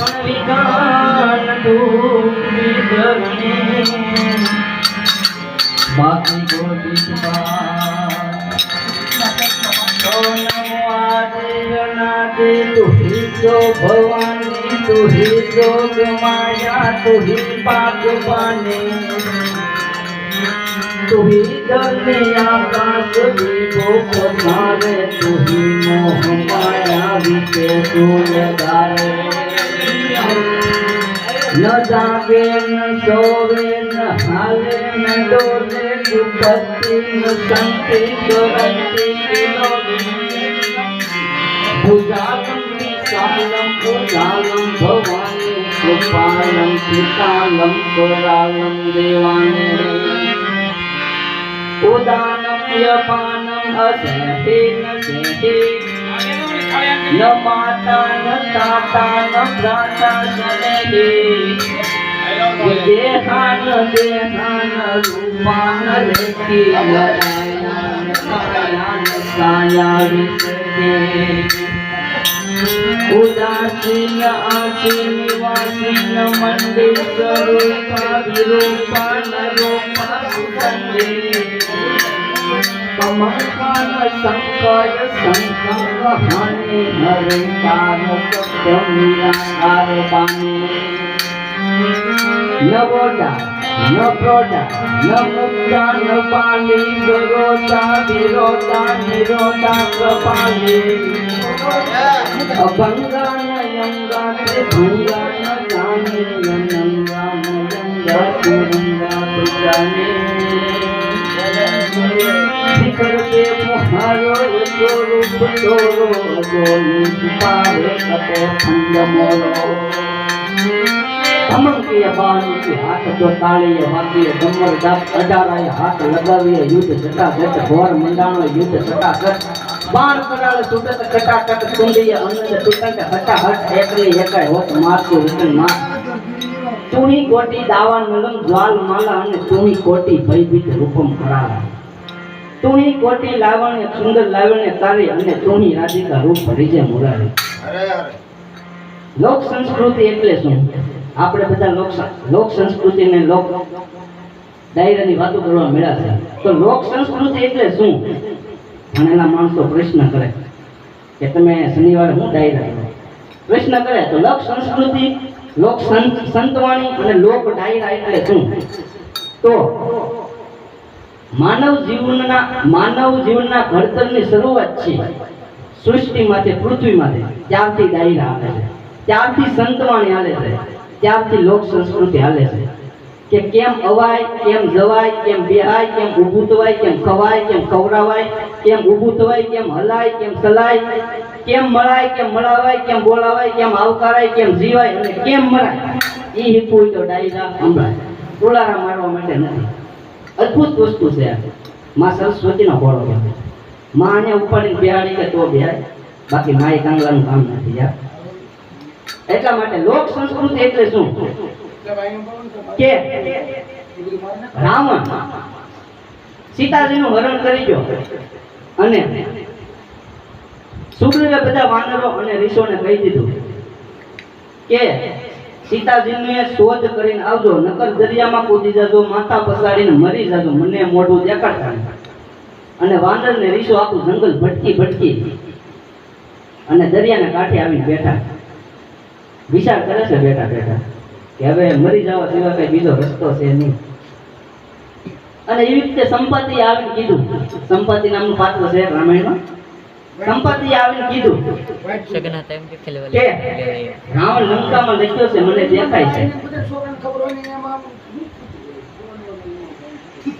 પણ વિધાન દુઃખ વિધરણે બાકી તો જો ભવાની તુહી જોગ માયા તુહી પાક પાને તુહી ધન્ય આકાશ ન જાગે ન સોવે ન હાલે ન ડોલે દુપત્તિ ન સંતિ સુરતિ ભુજાલમ વિશાલમ ભુજાલમ ભવાની કૃપાલમ કૃપાલમ કરાલમ દેવાણી ઉદાનમ યપાનમ અસેહે ન न माता न ताता न भ्राता जनेदे देहान देहान रूपान लेखी लरायण कायान काया विसते उदासीन आसीन वासीन मंदिर स्वरूपा विरूपा न रूपा कमलकाय संकाय संकल्पहानि नरेन्द्रानुकम्बिराकारपाणि न बोडा न प्रोडा न मुक्ता न पाणि विरोधा विरोधा निरोधा कृपाणि अभङ्गानयङ्गानि भङ्गानयानि यनङ्गानयङ्गपुरुङ्गा पुराणि શિખર કે મુહારો સ્વરૂપ તોરો ગોની પારે કટે ખંડ મોરો અમંકીય બાની હાથ તો તાળીએ વાગીએ ગમર દાપ અઢારાએ હાથ લગાવીએ, યુદ્ધ મંડાણો યુદ્ધ સટાસટ બાણ કરાળ સુટત કટાકટ, કુંડીએ અનંદ હટા હટ એકલી એકાય હોત મારતું વિકન માર તુણી કોટી દાવા નલમ જ્વાલ માલા અને તુણી કોટી ભયભીત રૂપમ કરાલા તુણી કોટી લાવણ સુંદર લાવણ તારી અને તુણી રાધિકા રૂપ રીજે મુરારી. લોક સંસ્કૃતિ એટલે શું? આપણે બધા લોક લોક સંસ્કૃતિ ને લોક ડાયરાની વાતો કરવા મળ્યા છે. તો લોક સંસ્કૃતિ એટલે શું? ભણેલા માણસો પ્રશ્ન કરે કે તમે શનિવારે હું ડાયરા પ્રશ્ન કરે તો લોક સંસ્કૃતિ લોક સંત સંતવાણી અને લોક ડાયરા એટલે શું? તો માનવ જીવનના માનવ જીવનના ઘડતરની શરૂઆત છે. સૃષ્ટિમાંથી, પૃથ્વીમાંથી, ત્યારથી ડાયરા આવે છે. ત્યારથી સંતવાણી હાલે છે. ત્યારથી લોક સંસ્કૃતિ હાલે છે. કે કેમ અવાય, કેમ જવાય, કેમ બેહાય, કેમ ઊભું થવાય, કેમ ખવાય, કેમ ખવડાવાય, કેમ ઊભું થવાય, કેમ હલાય, કેમ ચલાય કેમ મળાય, કેમ મળાવાય, કેમ બોલાવાય, કેમ આવકારાય, કેમ જીવાય, અને કેમ મરાય એ હિપુય તો ડાયરા સંભળાય. ટોળારા મારવા માટે નથી. અદ્ભુત વસ્તુ છે આ. માં સરસ્વતીનો ઘોડો છે. માં આને ઉપાડીને બિહાડી કે તો બેહાય બાકી માય કાંગલાનું કામ નથી, યાર. એટલા માટે લોક સંસ્કૃતિ એટલે શું? કે રાવણ. સીતાજીનું હરણ કરી ગયો. અને સુગ્રીવે બધા વાનરો અને ઋષોને કહી દીધું કે સીતાજીને શોધ કરીને આવજો, નકર દરિયામાં કૂદી જજો, માથા પસાડીને મરી જજો, મને મોઢું દેખાડતા. અને વાંદરને રીસો આપું જંગલ ભટકી ભટકી અને દરિયાને કાંઠે આવીને બેઠા. વિચાર કરે છે બેઠા બેઠા. કે હવે મરી જવા સિવાય કઈ બીજો રસ્તો છે નહીં. અને એવી રીતે સંપત્તિ આવીને કીધું. સંપત્તિ નામનું પાત્ર છે રામાયણમાં. સંપત્તિ આવીને કીધું સગના ટાઈમ કે ખેલવા કે રાવણ લંકામાં લખ્યો છે મને દેખાય છે.